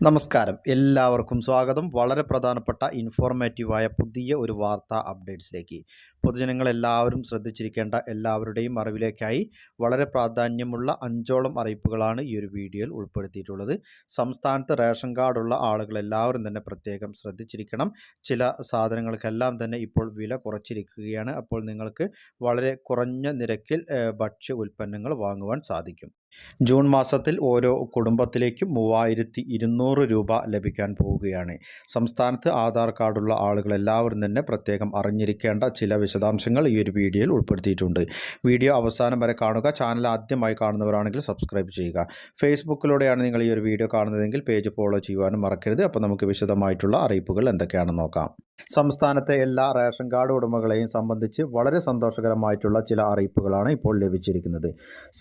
നമസ്കാരം. എല്ലാവർക്കും സ്വാഗതം. വളരെ പ്രധാനപ്പെട്ട ഇൻഫോർമേറ്റീവായ പുതിയ ഒരു വാർത്താ അപ്ഡേറ്റ്സിലേക്ക് പൊതുജനങ്ങൾ എല്ലാവരും ശ്രദ്ധിച്ചിരിക്കേണ്ട എല്ലാവരുടെയും അറിവിലേക്കായി വളരെ പ്രാധാന്യമുള്ള അഞ്ചോളം അറിയിപ്പുകളാണ് ഈ ഒരു വീഡിയോയിൽ ഉൾപ്പെടുത്തിയിട്ടുള്ളത്. സംസ്ഥാനത്ത് റേഷൻ കാർഡുള്ള ആളുകൾ എല്ലാവരും തന്നെ പ്രത്യേകം ശ്രദ്ധിച്ചിരിക്കണം. ചില സാധനങ്ങൾക്കെല്ലാം തന്നെ ഇപ്പോൾ വില കുറച്ചിരിക്കുകയാണ്. അപ്പോൾ നിങ്ങൾക്ക് വളരെ കുറഞ്ഞ നിരക്കിൽ ഭക്ഷ്യ ഉൽപ്പന്നങ്ങൾ വാങ്ങുവാൻ സാധിക്കും. ജൂൺ മാസത്തിൽ ഓരോ കുടുംബത്തിലേക്കും മൂവായിരത്തി ഇരുന്നൂറ് രൂപ ലഭിക്കാൻ പോവുകയാണ്. സംസ്ഥാനത്ത് ആധാർ കാർഡുള്ള ആളുകൾ എല്ലാവരും തന്നെ പ്രത്യേകം അറിഞ്ഞിരിക്കേണ്ട ചില വിശദാംശങ്ങൾ ഈ ഒരു വീഡിയോയിൽ ഉൾപ്പെടുത്തിയിട്ടുണ്ട്. വീഡിയോ അവസാനം വരെ കാണുക. ചാനൽ ആദ്യമായി കാണുന്നവരാണെങ്കിൽ സബ്സ്ക്രൈബ് ചെയ്യുക. ഫേസ്ബുക്കിലൂടെയാണ് നിങ്ങൾ ഈ ഒരു വീഡിയോ കാണുന്നതെങ്കിൽ പേജ് ഫോളോ ചെയ്യുവാനും മറക്കരുത്. അപ്പോൾ നമുക്ക് വിശദമായിട്ടുള്ള അറിയിപ്പുകൾ എന്തൊക്കെയാണെന്ന് നോക്കാം. സംസ്ഥാനത്തെ എല്ലാ റേഷൻ കാർഡ് ഉടമകളെയും സംബന്ധിച്ച് വളരെ സന്തോഷകരമായിട്ടുള്ള ചില അറിയിപ്പുകളാണ് ഇപ്പോൾ ലഭിച്ചിരിക്കുന്നത്.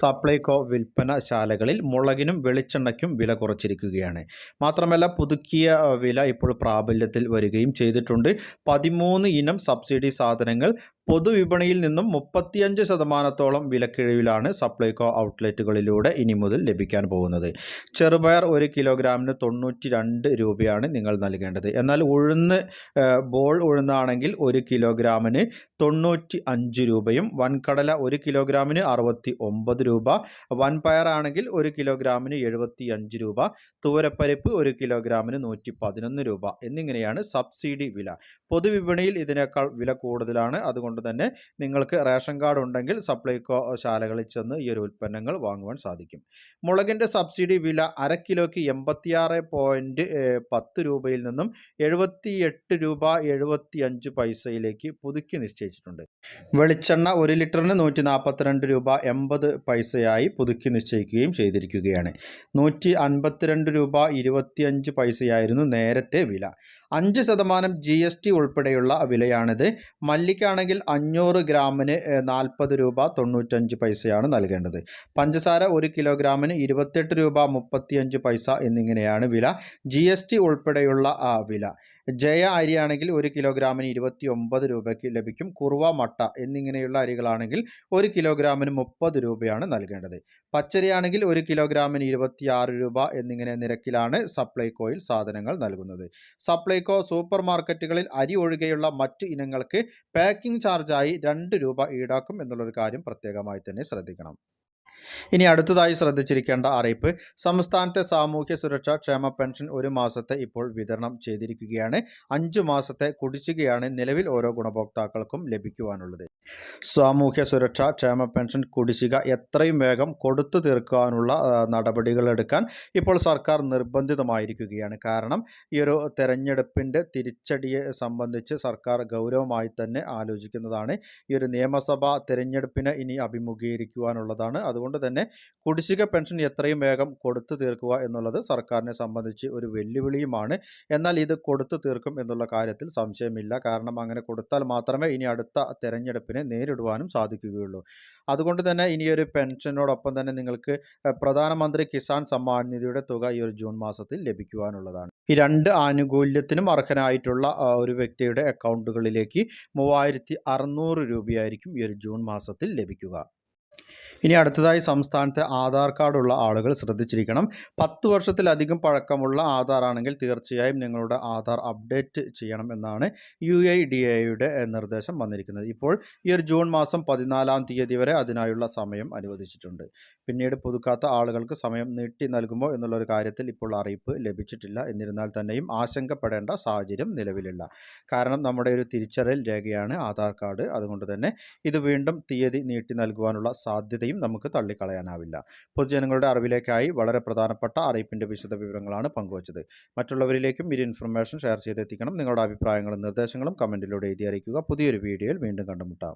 സപ്ലൈകോ വിൽപ്പനശാലകളിൽ മുളകിനും വെളിച്ചെണ്ണയ്ക്കും വില കുറച്ചിരിക്കുകയാണ്. മാത്രമല്ല പുതുക്കിയ വില ഇപ്പോൾ പ്രാബല്യത്തിൽ വരികയും ചെയ്തിട്ടുണ്ട്. പതിമൂന്ന് ഇനം സബ്സിഡി സാധനങ്ങൾ പൊതുവിപണിയിൽ നിന്നും മുപ്പത്തിയഞ്ച് ശതമാനത്തോളം വിലക്കിഴിവിലാണ് സപ്ലൈകോ ഔട്ട്ലെറ്റുകളിലൂടെ ഇനി മുതൽ ലഭിക്കാൻ പോകുന്നത്. ചെറുപയർ ഒരു കിലോഗ്രാമിന് തൊണ്ണൂറ്റി രണ്ട് രൂപയാണ് നിങ്ങൾ നൽകേണ്ടത്. എന്നാൽ ഉഴുന്ന് ബോൾ ഉഴുന്നാണെങ്കിൽ ഒരു കിലോഗ്രാമിന് തൊണ്ണൂറ്റി അഞ്ച് രൂപയും വൻകടല ഒരു കിലോഗ്രാമിന് അറുപത്തി ഒമ്പത് രൂപ വൻപയറാണെങ്കിൽ ഒരു കിലോഗ്രാമിന് എഴുപത്തി അഞ്ച് രൂപ തുവരപ്പരിപ്പ് ഒരു കിലോഗ്രാമിന് നൂറ്റി പതിനൊന്ന് രൂപ എന്നിങ്ങനെയാണ് സബ്സിഡി വില. പൊതുവിപണിയിൽ ഇതിനേക്കാൾ വില കൂടുതലാണ്. അതുകൊണ്ട് തന്നെ നിങ്ങൾക്ക് റേഷൻ കാർഡ് ഉണ്ടെങ്കിൽ സപ്ലൈകോ ശാലകളിൽ ചെന്ന് ഈ ഒരു ഉൽപ്പന്നങ്ങൾ വാങ്ങുവാൻ സാധിക്കും. മുളകിന്റെ സബ്സിഡി വില അര കിലോയ്ക്ക് എൺപത്തിയാറ് പോയിന്റ് പത്ത് രൂപയിൽ നിന്നും എഴുപത്തി എട്ട് രൂപ എഴുപത്തി അഞ്ച് പൈസയിലേക്ക് പുതുക്കി നിശ്ചയിച്ചിട്ടുണ്ട്. വെളിച്ചെണ്ണ ഒരു ലിറ്ററിന് നൂറ്റി നാൽപ്പത്തിരണ്ട് രൂപ എൺപത് പൈസയായി പുതുക്കി നിശ്ചയിക്കുകയും ചെയ്തിരിക്കുകയാണ്. നൂറ്റി അൻപത്തിരണ്ട് രൂപ ഇരുപത്തിയഞ്ച് പൈസയായിരുന്നു നേരത്തെ വില. അഞ്ച് ശതമാനം ജി എസ് ടി ഉൾപ്പെടെയുള്ള വിലയാണിത്. മല്ലിക്കാണെങ്കിൽ അഞ്ഞൂറ് ഗ്രാമിന് നാൽപ്പത് രൂപ തൊണ്ണൂറ്റഞ്ച് പൈസയാണ് നൽകേണ്ടത്. പഞ്ചസാര ഒരു കിലോഗ്രാമിന് ഇരുപത്തെട്ട് രൂപ മുപ്പത്തിയഞ്ച് പൈസ എന്നിങ്ങനെയാണ് വില. ജി ഉൾപ്പെടെയുള്ള വില. ജയ അരിയാണെങ്കിൽ ഒരു കിലോഗ്രാമിന് ഇരുപത്തി ഒമ്പത് രൂപയ്ക്ക് ലഭിക്കും. കുറുവ മട്ട എന്നിങ്ങനെയുള്ള അരികളാണെങ്കിൽ ഒരു കിലോഗ്രാമിന് മുപ്പത് രൂപയാണ് നൽകേണ്ടത്. പച്ചരിയാണെങ്കിൽ ഒരു കിലോഗ്രാമിന് ഇരുപത്തി ആറ് രൂപ എന്നിങ്ങനെ നിരക്കിലാണ് സപ്ലൈകോയിൽ സാധനങ്ങൾ നൽകുന്നത്. സപ്ലൈകോ സൂപ്പർ മാർക്കറ്റുകളിൽ അരി ഒഴികെയുള്ള മറ്റ് ഇനങ്ങൾക്ക് പാക്കിംഗ് ചാർജായി രണ്ട് രൂപ ഈടാക്കും എന്നുള്ളൊരു കാര്യം പ്രത്യേകമായി തന്നെ ശ്രദ്ധിക്കണം. ഇനി അടുത്തതായി ശ്രദ്ധിച്ചിരിക്കേണ്ട അറിയിപ്പ്. സംസ്ഥാനത്തെ സാമൂഹ്യ സുരക്ഷാ ക്ഷേമ പെൻഷൻ ഒരു മാസത്തെ ഇപ്പോൾ വിതരണം ചെയ്തിരിക്കുകയാണ്. അഞ്ചു മാസത്തെ കുടിശ്ശികയാണ് നിലവിൽ ഓരോ ഗുണഭോക്താക്കൾക്കും ലഭിക്കുവാനുള്ളത്. സാമൂഹ്യ സുരക്ഷാ ക്ഷേമ പെൻഷൻ കുടിശ്ശിക എത്രയും വേഗം കൊടുത്തു നടപടികൾ നടപടികളെടുക്കാൻ ഇപ്പോൾ സർക്കാർ നിർബന്ധിതമായിരിക്കുകയാണ്. കാരണം ഈ ഒരു തെരഞ്ഞെടുപ്പിന്റെ തിരിച്ചടിയെ സംബന്ധിച്ച് സർക്കാർ ഗൗരവമായി തന്നെ ആലോചിക്കുന്നതാണ്. ഈ ഒരു നിയമസഭാ തെരഞ്ഞെടുപ്പിനെ ഇനി അഭിമുഖീകരിക്കുവാനുള്ളതാണ്. അതുകൊണ്ട് തന്നെ കുടിശ്ശിക പെൻഷൻ എത്രയും വേഗം കൊടുത്തു തീർക്കുക എന്നുള്ളത് സർക്കാരിനെ സംബന്ധിച്ച് ഒരു വെല്ലുവിളിയുമാണ്. എന്നാൽ ഇത് കൊടുത്തു തീർക്കും എന്നുള്ള കാര്യത്തിൽ സംശയമില്ല. കാരണം അങ്ങനെ കൊടുത്താൽ മാത്രമേ ഇനി അടുത്ത തെരഞ്ഞെടുപ്പിനെ നേരിടുവാനും സാധിക്കുകയുള്ളൂ. അതുകൊണ്ട് തന്നെ ഇനിയൊരു പെൻഷനോടൊപ്പം തന്നെ നിങ്ങൾക്ക് പ്രധാനമന്ത്രി കിസാൻ സമ്മാൻ നിധിയുടെ തുക ഈ ഒരു ജൂൺ മാസത്തിൽ ലഭിക്കുവാനുള്ളതാണ്. ഈ രണ്ട് ആനുകൂല്യത്തിനും അർഹനായിട്ടുള്ള ഒരു വ്യക്തിയുടെ അക്കൗണ്ടുകളിലേക്ക് മൂവായിരത്തി രൂപയായിരിക്കും ഈ ഒരു ജൂൺ മാസത്തിൽ ലഭിക്കുക. ഇനി അടുത്തതായി സംസ്ഥാനത്തെ ആധാർ കാർഡുള്ള ആളുകൾ ശ്രദ്ധിച്ചിരിക്കണം. പത്ത് വർഷത്തിലധികം പഴക്കമുള്ള ആധാർ ആണെങ്കിൽ തീർച്ചയായും നിങ്ങളുടെ ആധാർ അപ്ഡേറ്റ് ചെയ്യണം എന്നാണ് യു ഐ ഡി എയുടെ നിർദ്ദേശം വന്നിരിക്കുന്നത്. ഇപ്പോൾ ഈ ഒരു ജൂൺ മാസം പതിനാലാം തീയതി വരെ അതിനായുള്ള സമയം അനുവദിച്ചിട്ടുണ്ട്. പിന്നീട് പുതുക്കാത്ത ആളുകൾക്ക് സമയം നീട്ടി നൽകുമോ എന്നുള്ളൊരു കാര്യത്തിൽ ഇപ്പോൾ അറിയിപ്പ് ലഭിച്ചിട്ടില്ല. എന്നിരുന്നാൽ തന്നെയും ആശങ്കപ്പെടേണ്ട സാഹചര്യം നിലവിലില്ല. കാരണം നമ്മുടെ ഒരു തിരിച്ചറിയൽ രേഖയാണ് ആധാർ കാർഡ്. അതുകൊണ്ട് തന്നെ ഇത് വീണ്ടും തീയതി നീട്ടി നൽകുവാനുള്ള സാധ്യതയും നമുക്ക് തള്ളിക്കളയാനാവില്ല. പൊതുജനങ്ങളുടെ അറിവിലേക്കായി വളരെ പ്രധാനപ്പെട്ട അറിയിപ്പിന്റെ വിശദ വിവരങ്ങളാണ് പങ്കുവച്ചത്. മറ്റുള്ളവരിലേക്കും ഈ ഇൻഫർമേഷൻ ഷെയർ ചെയ്തെത്തിക്കണം. നിങ്ങളുടെ അഭിപ്രായങ്ങളും നിർദ്ദേശങ്ങളും കമന്റിലൂടെ എഴുതി അറിയിക്കുക. പുതിയൊരു വീഡിയോയിൽ വീണ്ടും കണ്ടുമുട്ടാം.